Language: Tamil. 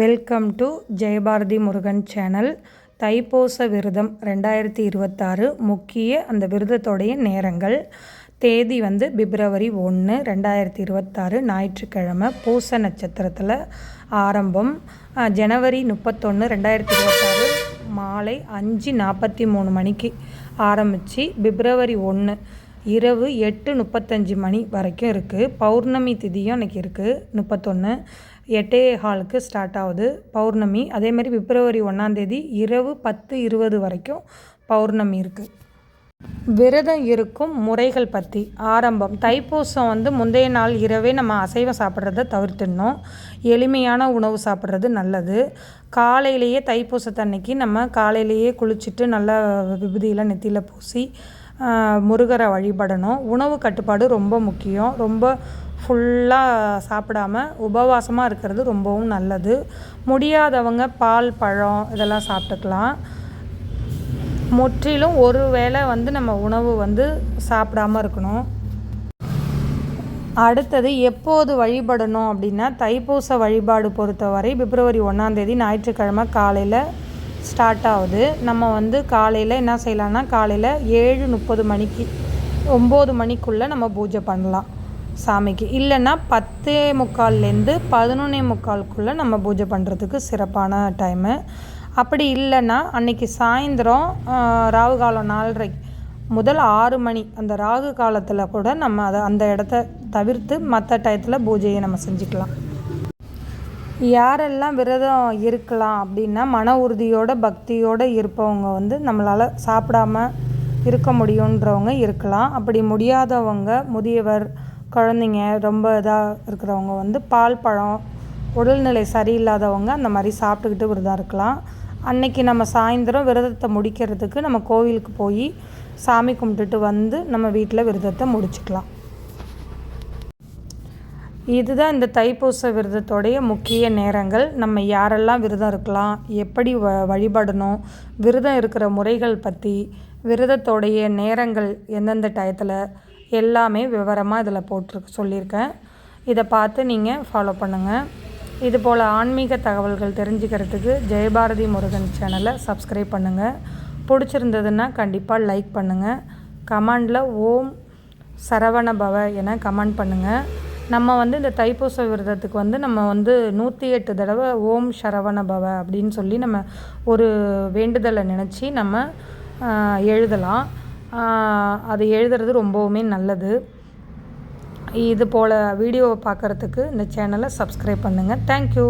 Welcome to Jayabharathi Murugan channel தைப்பூச விரதம் ரெண்டாயிரத்தி இருபத்தாறு முக்கிய அந்த விரதத்தோடைய நேரங்கள். தேதி வந்து பிப்ரவரி ஒன்று ரெண்டாயிரத்தி இருபத்தாறு ஞாயிற்றுக்கிழமை பூச நட்சத்திரத்தில் ஆரம்பம். ஜனவரி முப்பத்தொன்று ரெண்டாயிரத்தி இருபத்தாறு மாலை அஞ்சு நாற்பத்தி மூணு மணிக்கு ஆரம்பித்து பிப்ரவரி ஒன்று இரவு எட்டு முப்பத்தஞ்சு மணி வரைக்கும் இருக்குது பௌர்ணமி திதியும் அன்றைக்கி இருக்குது முப்பத்தொன்று எட்டே ஹாலுக்கு ஸ்டார்ட் ஆகுது. பௌர்ணமி அதேமாதிரி பிப்ரவரி ஒன்றாந்தேதி இரவு பத்து இருபது வரைக்கும் பௌர்ணமி இருக்குது விரதம் இருக்கும் முறைகள் பற்றி ஆரம்பம். தைப்பூசம் வந்து முந்தைய நாள் இரவே நம்ம அசைவம் சாப்பிட்றத தவிர்த்துடணும். எளிமையான உணவு சாப்பிட்றது நல்லது. காலையிலேயே தைப்பூசத்தன்னைக்கு நம்ம காலையிலேயே குளிச்சுட்டு நல்லா விபூதியெல்லாம் நெத்தியில் பூசி முருகரை வழிபடணும். உணவு கட்டுப்பாடு ரொம்ப முக்கியம். ரொம்ப ஃபுல்லாக சாப்பிடாம உபவாசமாக இருக்கிறது ரொம்பவும் நல்லது. முடியாதவங்க பால் பழம் இதெல்லாம் சாப்பிட்டுக்கலாம். முற்றிலும் ஒரு வேளை வந்து நம்ம உணவு வந்து சாப்பிடாம இருக்கணும். அடுத்தது எப்போது வழிபடணும் அப்படின்னா தைப்பூச வழிபாடு பொறுத்தவரை பிப்ரவரி ஒன்றாந்தேதி ஞாயிற்றுக்கிழமை காலையில் ஸ்டார்ட் ஆகுது. நம்ம வந்து காலையில் என்ன செய்யலாம்னா காலையில் ஏழு முப்பது மணிக்கு ஒம்பது மணிக்குள்ளே நம்ம பூஜை பண்ணலாம் சாமிக்கு. இல்லைன்னா பத்தே முக்கால்லேருந்து பதினொன்னே முக்கால்குள்ளே நம்ம பூஜை பண்ணுறதுக்கு சிறப்பான டைமு அப்படி இல்லைன்னா அன்றைக்கி சாயந்தரம் ராகு காலம் நாலரை முதல் ஆறு மணி அந்த ராகு காலத்தில் கூட நம்ம அதை அந்த இடத்த தவிர்த்து மற்ற டயத்தில் பூஜையை நம்ம செஞ்சுக்கலாம். யாரெல்லாம் விரதம் இருக்கலாம் அப்படின்னா மன உறுதியோட பக்தியோடு இருப்பவங்க வந்து நம்மளால் சாப்பிடாம இருக்க முடியுன்றவங்க இருக்கலாம். அப்படி முடியாதவங்க முதியவர் குழந்தைங்க ரொம்ப இதாக இருக்கிறவங்க வந்து பால் பழம் உடல்நிலை சரியில்லாதவங்க அந்த மாதிரி சாப்பிட்டுக்கிட்டு விரதம் இருக்கலாம். அன்னைக்கு நம்ம சாயந்தரம் விரதத்தை முடிக்கிறதுக்கு நம்ம கோவிலுக்கு போய் சாமி கும்பிட்டுட்டு வந்து நம்ம வீட்டில் விரதத்தை முடிச்சுக்கலாம். இதுதான் இந்த தைப்பூச விரதத்தோடைய முக்கிய நேரங்கள். நம்ம யாரெல்லாம் விரதம் இருக்கலாம் எப்படி வ வழிபடணும் விரதம் இருக்கிற முறைகள் பற்றி விரதத்தோடைய நேரங்கள் எந்தெந்த டயத்தில் எல்லாமே விவரமாக இதில் போட்டிருக்கு சொல்லியிருக்கேன். இதை பார்த்து நீங்கள் ஃபாலோ பண்ணுங்கள் இது போல் ஆன்மீக தகவல்கள் தெரிஞ்சுக்கிறதுக்கு ஜெயபாரதி முருகன் சேனலை சப்ஸ்கிரைப் பண்ணுங்கள் பிடிச்சிருந்ததுன்னா கண்டிப்பாக லைக் பண்ணுங்கள் கமெண்டில் ஓம் சரவண பவ என கமெண்ட் பண்ணுங்கள் நம்ம வந்து இந்த தைப்பூச விரதத்துக்கு வந்து நம்ம வந்து நூற்றி எட்டு தடவை ஓம் சரவண பவ அப்படின்னு சொல்லி நம்ம ஒரு வேண்டுதலை நினச்சி நம்ம எழுதலாம். அது எழுதுறது ரொம்பவுமே நல்லது. இது போல் வீடியோவை பார்க்குறதுக்கு இந்த சேனலை சப்ஸ்கிரைப் பண்ணுங்கள் தேங்க்யூ